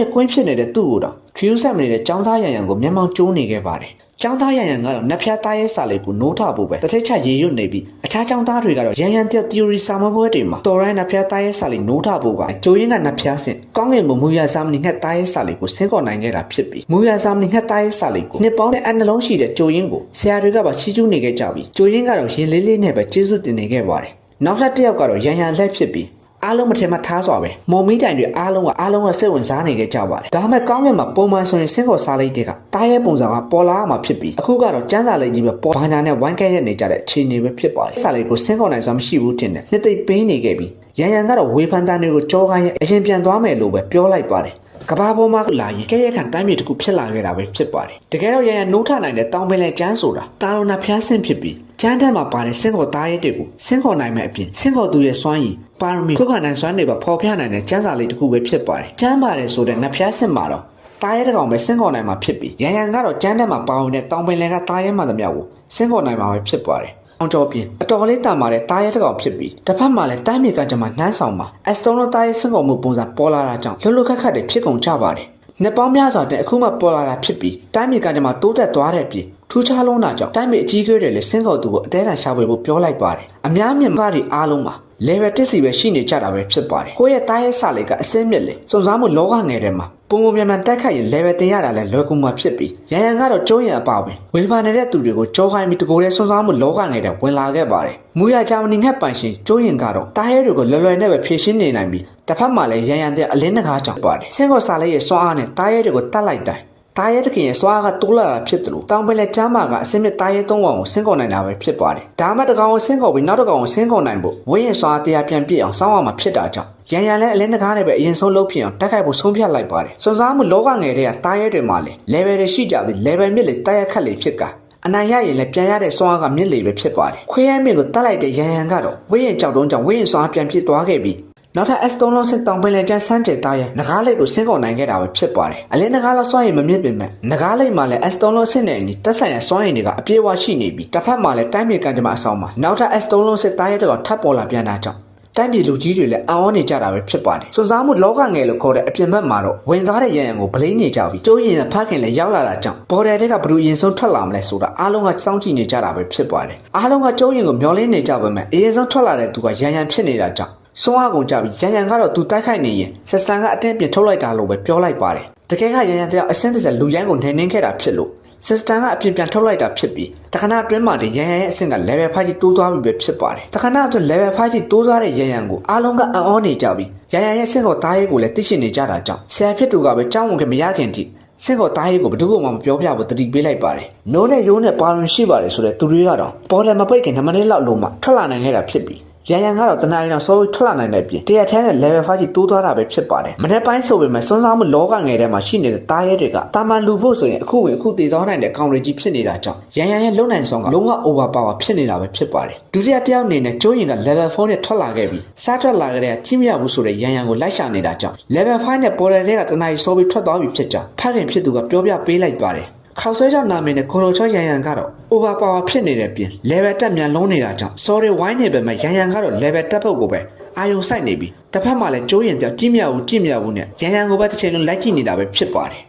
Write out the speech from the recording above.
ရဲ့ကွင်းဖြစ်နေတဲ့သူ့ကိုတော့ခရူးဆက်မနေတဲ့ចောင်းသားရန်ရန်ကိုမျက်မှောင်ကျိုးနေခဲ့ပါတယ်။ចောင်းသားရန်ရန်ကတော့နတ်ဖျားသားရဲ့စာလေးကိုနိုးထဖို့ပဲတစ်ထက်ချက်ရေရွတ်နေပြီးအခြားចောင်းသားတွေကတော့ရန်ရန်တဲ့ theory စာမပွဲတွေမှာတော်ရိုင်းနတ်ဖျားသားရဲ့စာလေးနိုးထဖို့ကကျိုးရင်းကနတ်ဖျားဆင့်ကောင်းငင်ကိုမူရစာမနီငှက်သားရဲ့စာလေးကိုဆင်းခေါ်နိုင်ခဲ့တာဖြစ်ပြီးမူရစာမနီငှက်သားရဲ့စာလေးကိုနှစ်ပေါင်းနဲ့အနှလုံးရှိတဲ့ကျိုးရင်းကိုဆရာတွေကပါချီးကျူးနေခဲ့ကြပြီးကျိုးရင်းကတော့ရင်လေးလေးနဲ့ပဲကျေးဇူးတင်နေခဲ့ပါတယ်။နောက်ထပ်တစ်ယောက်ကတော့ရန်ရန်လက်ဖြစ်ပြီး အားလုံးမထင်မှထားစွာပဲမုံမီးတိုင်တွေအားလုံးကအားလုံးကစိတ်ဝင်စားနေကြကြပါတယ်ဒါပေမဲ့ကောင်းကင်မှာပုံမှန်ဆိုရင်စင်းခေါ်စားလိုက်တဲ့ကတားရဲ့ပုံစံကပေါ်လာမှာဖြစ်ပြီးအခုကတော့ကျန်းစာလေးကြီးပဲပေါ်ဘာညာနဲ့ဝိုင်းကဲရက်နေကြတဲ့အခြေအနေပဲဖြစ်ပါတယ်စားလေးကိုစင်းခေါ်နိုင်စွာမရှိဘူးတင်တယ်နှစ်သိပ်ပင်းနေခဲ့ပြီးရန်ရန်ကတော့ဝေဖန်တန်းတွေကိုကြောခိုင်းရဲ့အရင်ပြန်သွားမယ်လို့ပဲပြောလိုက်ပါတယ်ကဘာပေါ်မှာလာရင်ကဲရက်ခံတိုင်းမြေတစ်ခုဖြစ်လာခဲ့တာပဲဖြစ်ပါတယ်တကယ်တော့ရန်ရန်နိုးထနိုင်တဲ့တောင်ပင်လယ်ကျန်းဆိုတာတာရုံနာဖျားဆင့်ဖြစ်ပြီး ကျန်းတက်မှာပါတဲ့စင်းခေါ်သားရဲတွေကိုစင်းခေါ်နိုင်မဲ့အပြင်စင်းခေါ်သူရဲ့စွမ်းရည်ပါရမီခုခံနိုင်စွမ်းတွေပါပေါ်ပြနိုင်တဲ့ကျန်းစာလေးတစ်ခုပဲဖြစ်ပါတယ်ကျန်းပါတယ်ဆိုတဲ့နဖျားဆင့်မှာတော့တားရဲတစ်ကောင်ပဲစင်းခေါ်နိုင်မှာဖြစ်ပြီးရန်ရန်ကတော့ကျန်းတက်မှာပါဝင်တဲ့တောင်ပင်လယ်ကတားရဲမှသမျှကိုစင်းခေါ်နိုင်မှာပဲဖြစ်ပါတယ်အောင်တော်ပြင်အတော်လေးတာမာတဲ့တားရဲတစ်ကောင်ဖြစ်ပြီးတစ်ဖက်မှာလည်းတိုင်းမြေကကြမှာနှမ်းဆောင်မှာအစတုံးလိုတားရဲစင်းခေါ်မှုပုံစံပေါ်လာတာကြောင့်လှုပ်လှုပ်ခတ်ခတ်တွေဖြစ်ကုန်ကြပါတယ်နှစ်ပေါင်းများစွာတဲ့အခုမှပေါ်လာတာဖြစ်ပြီးတိုင်းမြေကကြမှာတိုးတက်သွားတဲ့ပြင် ထူးခြားလုံးတာကြောင့်တိုင်းမြေအကြီးအကဲတွေလည်းစင်းခေါ်သူကိုအသေးအံရှာဖွေဖို့ပြောလိုက်ပါတယ်အများမြင်ကားတွေအားလုံးမှာ level 1စီပဲရှိနေကြတာပဲဖြစ်ပါတယ်ကိုယ့်ရဲ့တားရဲ့စလေးကအစင်းမြစ်လေစုံစမ်းမှုလောကငယ်ထဲမှာပုံပုံမြန်မြန်တက်ခတ်ရင် level တင်ရတာလဲလွယ်ကူမှာဖြစ်ပြီးရန်ရန်ကတော့ကျိုးရံအပါဝင်ဝေဖန်နေတဲ့သူတွေကိုကြောခိုင်းပြီးတကိုယ်တည်းစုံစမ်းမှုလောကငယ်ထဲဝင်လာခဲ့ပါတယ်မူရဂျာမနီငှက်ပိုင်ရှင်ကျိုးရင်ကတော့တားရဲတွေကိုလွယ်လွယ်နဲ့ပဲဖြည့်ရှင်းနေနိုင်ပြီးတစ်ဖက်မှာလည်းရန်ရန်တဲ့အလင်းတကားကြောင့်ပါတယ်ဆင်းကောစာလေးရဲ့စွမ်းအားနဲ့တားရဲတွေကိုတတ်လိုက်တိုင်း တားရဲတခင်ရဲ့စွားကတိုးလာတာဖြစ်တယ်လို့တောင်ပင်လက်ကျမ်းမာကအစင်းမြစ်တားရဲသုံးကောင်ကိုဆင်းခေါ်နိုင်တာပဲဖြစ်ပါတယ်။ဒါမှတကောင်ကိုဆင်းခေါ်ပြီးနောက်တကောင်ကိုဆင်းခေါ်နိုင်ဖို့ဝင်းရင်စွားတရားပြန်ပြည့်အောင်စောင်းအောင်မှာဖြစ်တာကြောင့်ရန်ရန်လည်းအလင်းတကားနဲ့ပဲအရင်ဆုံးလုပ်ဖြစ်အောင်တက်ခိုက်ဖို့ဆုံးဖြတ်လိုက်ပါတယ်။စွန်စားမှုလောကငယ်တွေကတားရဲတွေမှာလေ level တွေရှိကြပြီး level မြစ်လေတားရဲခတ်လေဖြစ်ကအနိုင်ရရင်လည်းပြန်ရတဲ့စွမ်းအားကမြင့်လေပဲဖြစ်ပါတယ်။ခွေးရဲမြင့်ကိုတတ်လိုက်တဲ့ရန်ရန်ကတော့ဝင်းရင်ကြောက်တုံးကြောင့်ဝင်းရင်စွမ်းအားပြန်ပြည့်သွားခဲ့ပြီး နောက်ထပ် S3 လုံးစစ်တောင်ပင်လယ်ကျန်းစမ်းကျဲသားရဲ့ငကားလိတ်ကိုဆင်းကုန်နိုင်ခဲ့တာပဲဖြစ်ပါတယ်။အလင်းငကားလောက်စွမ်းရည်မမြင့်ပင်မဲ့ငကားလိတ်မှာလည်း S3 လုံးစစ်နေအနီတက်ဆိုင်ရစွမ်းရည်တွေကအပြည့်အဝရှိနေပြီးတစ်ဖက်မှာလည်းတိုင်းမြေကံကြမ္မာအဆောင်မှာနောက်ထပ် S3 လုံးစစ်သားရဲ့တကောင်ထပ်ပေါ်လာပြန်တာကြောင့်တိုင်းပြည်လူကြီးတွေလည်းအောင်းနေကြတာပဲဖြစ်ပါတယ်။စွန်စားမှုလောကငယ်လို့ခေါ်တဲ့အပြင်ဘက်မှာတော့ဝင်သားတဲ့ရန်ရန်ကိုဗလိနေကြပြီးကျိုးရင်ဖခင်လည်းရောက်လာတာကြောင့်ဘော်ဒယ်တွေကဘလူရင်ဆုံးထွက်လာမလဲဆိုတာအားလုံးကစောင့်ကြည့်နေကြတာပဲဖြစ်ပါတယ်။အားလုံးကကျိုးရင်ကိုမျောလင်းနေကြပါမယ်။အရင်ဆုံးထွက်လာတဲ့သူကရန်ရန်ဖြစ်နေတာကြောင့် စွမ်းအားကုန်ကြပြီးရန်ရန်ကတော့သူတိုက်ခိုက်နေရင်ဆက်စတန်ကအတင်းပြင်ထုတ်လိုက်တာလို့ပဲပြောလိုက်ပါတယ်။တကယ်ကရန်ရန်တယောက်အစင်းတစ်ဆက်လူရိုင်းကိုနှိမ်နှင်းခဲ့တာဖြစ်လို့စစ်တန်ကအပြင်ပြန်ထုတ်လိုက်တာဖြစ်ပြီးတခဏအတွင်းမှာတည်းရန်ရန်ရဲ့အဆင့်က level 5ကြီးတိုးသွားပြီပဲဖြစ်ပါတယ်တခဏအတွင်း level 5ကြီးတိုးသွားတဲ့ရန်ရန်ကိုအားလုံးကအံ့ဩနေကြပြီးရန်ရန်ရဲ့အဆင့်ကိုတားရဲကိုလည်းသိရှိနေကြတာကြောင့်ဆရာဖြစ်သူကပဲကြောင်းဝင်ကမရခင်ထိစင်ကောတားရဲကိုဘယ်သူမှမပြောပြဘူးတတိပေးလိုက်ပါတယ်။နိုးနဲ့ရိုးနဲ့ပါရင်ရှိပါတယ်ဆိုတဲ့သူတွေကတော့ပေါ်တယ်မပိတ်ခင်2မိနစ်လောက်လုံးမှထွက်လာနိုင်ခဲ့တာဖြစ်ပြီး ရန်ရန်ကတော့တနင်္လာနေ့တော့စောပြီးထွက်လာနိုင်တဲ့ပြင်တရက်ထဲနဲ့ level 5ကြီးတိုးသွားတာပဲဖြစ်ပါတယ်မနေ့ပိုင်းဆိုပေမဲ့စွန်းစားမှုလောကငယ်ထဲမှာရှိနေတဲ့တားရဲတွေကတာမန်လူဖို့ဆိုရင်အခုဝင်အခုတည်သွားနိုင်တဲ့ကောင်တွေကြီးဖြစ်နေတာကြောင့်ရန်ရန်ရဲ့လုံနိုင်ဆောင်ကလုံးဝ over power ဖြစ်နေတာပဲဖြစ်ပါတယ်ဒုတိယတစ်ယောက်အနေနဲ့ကျိုးရင်က level 4နဲ့ထွက်လာခဲ့ပြီးစားထွက်လာခဲ့တဲ့ချင်းမရဘူးဆိုတဲ့ရန်ရန်ကိုလိုက်ရှာနေတာကြောင့် level 5နဲ့ပေါ်တယ်တဲ့ကတနင်္လာစောပြီးထွက်သွားပြီဖြစ်ကြောင်းဖခင်ဖြစ်သူကပြောပြပေးလိုက်ပါတယ် ခေါက်ဆွဲကြောင့်နာမည်နဲ့ကိုလိုချောရန်ရန်ကတော့ over power ဖြစ်နေတဲ့ပြင် level တက်မြန်လုံးနေတာကြောင့် sorry wine နေပဲမဲ့ရန်ရန်ကတော့ level တက်ဖို့ကိုပဲအာယုံစိုက်နေပြီတစ်ဖက်မှာလည်းကျိုးရင်တယောက်ကြည့်မြဘူးကြည့်မြဘူးနဲ့ရန်ရန်ကိုပဲတစ်ချိန်လုံးလိုက်ကြည့်နေတာပဲဖြစ်ပါတယ်